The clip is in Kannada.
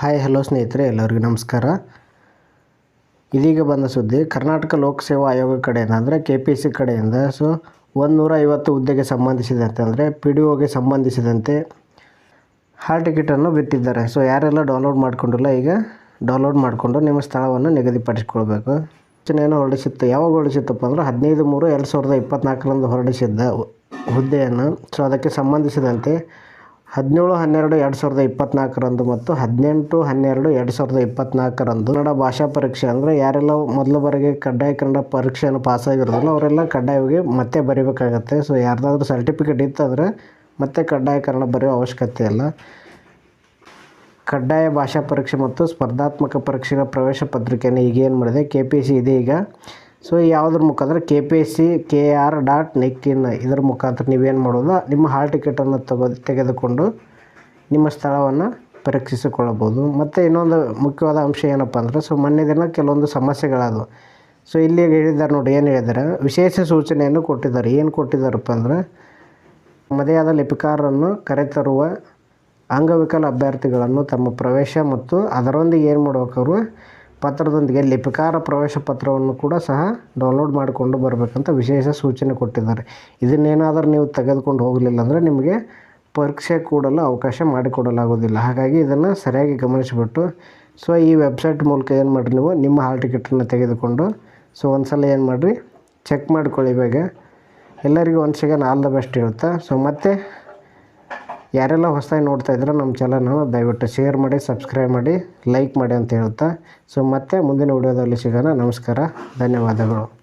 ಹಾಯ್, ಹಲೋ ಸ್ನೇಹಿತರೆ, ಎಲ್ಲರಿಗೂ ನಮಸ್ಕಾರ. ಇದೀಗ ಬಂದ ಸುದ್ದಿ, ಕರ್ನಾಟಕ ಲೋಕಸೇವಾ ಆಯೋಗ ಕಡೆಯಿಂದ ಅಂದರೆ ಕೆ ಪಿ ಸಿ ಕಡೆಯಿಂದ, ಸೊ ಒಂದು ನೂರ ಐವತ್ತು ಹುದ್ದೆಗೆ ಸಂಬಂಧಿಸಿದಂತೆ ಅಂದರೆ ಪಿ ಡಿ ಒಗೆ ಸಂಬಂಧಿಸಿದಂತೆ ಹಾಲ್ ಟಿಕೆಟನ್ನು ಬಿಟ್ಟಿದ್ದಾರೆ ಸೊ ಯಾರೆಲ್ಲ ಡೌನ್ಲೋಡ್ ಮಾಡಿಕೊಂಡಿಲ್ಲ, ಈಗ ಡೌನ್ಲೋಡ್ ಮಾಡಿಕೊಂಡು ನಿಮ್ಮ ಸ್ಥಳವನ್ನು ನಿಗದಿಪಡಿಸಿಕೊಳ್ಬೇಕು. ಸೂಚನೆಯನ್ನು ಹೊರಡಿಸಿತ್ತು. ಯಾವಾಗ ಹೊರಡಿಸಿತ್ತಪ್ಪ ಅಂದ್ರೆ ಹದಿನೈದು ಮೂರು ಎರಡು ಸಾವಿರದ ಇಪ್ಪತ್ತ್ನಾಲ್ಕರಂದು ಹೊರಡಿಸಿದ್ದ ಹುದ್ದೆಯನ್ನು, ಸೊ ಅದಕ್ಕೆ ಸಂಬಂಧಿಸಿದಂತೆ ಹದಿನೇಳು, ಹನ್ನೆರಡು, ಎರಡು ಸಾವಿರದ ಇಪ್ಪತ್ತ್ನಾಲ್ಕರಂದು ಮತ್ತು ಹದಿನೆಂಟು, ಹನ್ನೆರಡು, ಎರಡು ಸಾವಿರದ ಇಪ್ಪತ್ತ್ನಾಲ್ಕರಂದು ಕನ್ನಡ ಭಾಷಾ ಪರೀಕ್ಷೆ ಅಂದರೆ ಯಾರೆಲ್ಲ ಮೊದಲ ಬಾರಿಗೆ ಕಡ್ಡಾಯ ಕನ್ನಡ ಪರೀಕ್ಷೆಯನ್ನು ಪಾಸಾಗಿರೋದಿಲ್ಲ ಅವರೆಲ್ಲ ಕಡ್ಡಾಯವಾಗಿ ಮತ್ತೆ ಬರೀಬೇಕಾಗತ್ತೆ. ಸೊ ಯಾರ್ದಾದ್ರೂ ಸರ್ಟಿಫಿಕೇಟ್ ಇತ್ತಂದರೆ ಮತ್ತೆ ಕಡ್ಡಾಯ ಕನ್ನಡ ಬರೆಯೋ ಅವಶ್ಯಕತೆ ಇಲ್ಲ. ಕಡ್ಡಾಯ ಭಾಷಾ ಪರೀಕ್ಷೆ ಮತ್ತು ಸ್ಪರ್ಧಾತ್ಮಕ ಪರೀಕ್ಷೆಗಳ ಪ್ರವೇಶ ಪತ್ರಿಕೆಯನ್ನು ಈಗ ಏನು ಮಾಡಿದೆ ಕೆ ಪಿ ಸಿ ಇದೆ ಈಗ. ಸೊ ಯಾವುದ್ರ ಮುಖಾಂತರ K P S C K R dot nic in ಇದರ ಮುಖಾಂತರ ನೀವೇನು ಮಾಡೋದು? ನಿಮ್ಮ ಹಾಲ್ ಟಿಕೆಟನ್ನು ತಗೋ, ತೆಗೆದುಕೊಂಡು ನಿಮ್ಮ ಸ್ಥಳವನ್ನು ಪರೀಕ್ಷಿಸಿಕೊಳ್ಳಬೋದು ಮತ್ತು ಇನ್ನೊಂದು ಮುಖ್ಯವಾದ ಅಂಶ ಏನಪ್ಪ ಅಂದರೆ ಸೊ ಮೊನ್ನೆ ದಿನ ಕೆಲವೊಂದು ಸಮಸ್ಯೆಗಳಾದವು. ಸೊ ಇಲ್ಲಿ ಹೇಳಿದ್ದಾರೆ ನೋಡಿ, ಏನು ಹೇಳಿದ್ದಾರೆ? ವಿಶೇಷ ಸೂಚನೆಯನ್ನು ಕೊಟ್ಟಿದ್ದಾರೆ. ಏನು ಕೊಟ್ಟಿದ್ದಾರಪ್ಪ ಅಂದರೆ ಲಿಪಿಕಾರನ್ನು ಲಿಪಿಕಾರರನ್ನು ಕರೆತರುವ ಅಂಗವಿಕಲ ಅಭ್ಯರ್ಥಿಗಳನ್ನು ತಮ್ಮ ಪ್ರವೇಶ ಮತ್ತು ಅದರೊಂದಿಗೆ ಏನು ಮಾಡ್ಬೇಕು ಪತ್ರದೊಂದಿಗೆ ಲಿಪಿಕಾರ ಪ್ರವೇಶ ಪತ್ರವನ್ನು ಕೂಡ ಸಹ ಡೌನ್ಲೋಡ್ ಮಾಡಿಕೊಂಡು ಬರಬೇಕಂತ ವಿಶೇಷ ಸೂಚನೆ ಕೊಟ್ಟಿದ್ದಾರೆ. ಇದನ್ನೇನಾದರೂ ನೀವು ತೆಗೆದುಕೊಂಡು ಹೋಗಲಿಲ್ಲ ಅಂದರೆ ನಿಮಗೆ ಪರೀಕ್ಷೆ ಕೂಡಲು ಅವಕಾಶ ಮಾಡಿಕೊಡಲಾಗೋದಿಲ್ಲ ಹಾಗಾಗಿ ಇದನ್ನು ಸರಿಯಾಗಿ ಗಮನಿಸಿಬಿಟ್ಟು, ಸೊ ಈ ವೆಬ್ಸೈಟ್ ಮೂಲಕ ಏನು ಮಾಡಿರಿ ನೀವು? ನಿಮ್ಮ ಹಾಲ್ ಟಿಕೆಟನ್ನು ತೆಗೆದುಕೊಂಡು, ಸೊ ಒಂದು ಸಲ ಏನು ಮಾಡಿರಿ? ಚೆಕ್ ಮಾಡ್ಕೊಳ್ಳಿ ಬೇಗ. ಎಲ್ಲರಿಗೂ ಒಂದು ಸೆಕೆಂಡ್ ಆಲ್ ದ ಬೆಸ್ಟ್ ಇರುತ್ತೆ. ಸೊ ಮತ್ತೆ ಯಾರೆಲ್ಲ ಹೊಸದಾಗಿ ನೋಡ್ತಾ ಇದ್ರೆ ನಮ್ಮ ಚಾನಲ್ನ ದಯವಿಟ್ಟು ಶೇರ್ ಮಾಡಿ ಸಬ್ಸ್ಕ್ರೈಬ್ ಮಾಡಿ ಲೈಕ್ ಮಾಡಿ ಅಂತ ಹೇಳ್ತಾ ಸೊ ಮತ್ತೆ ಮುಂದಿನ ವಿಡಿಯೋದಲ್ಲಿ ಸಿಗೋಣ. ನಮಸ್ಕಾರ. ಧನ್ಯವಾದಗಳು.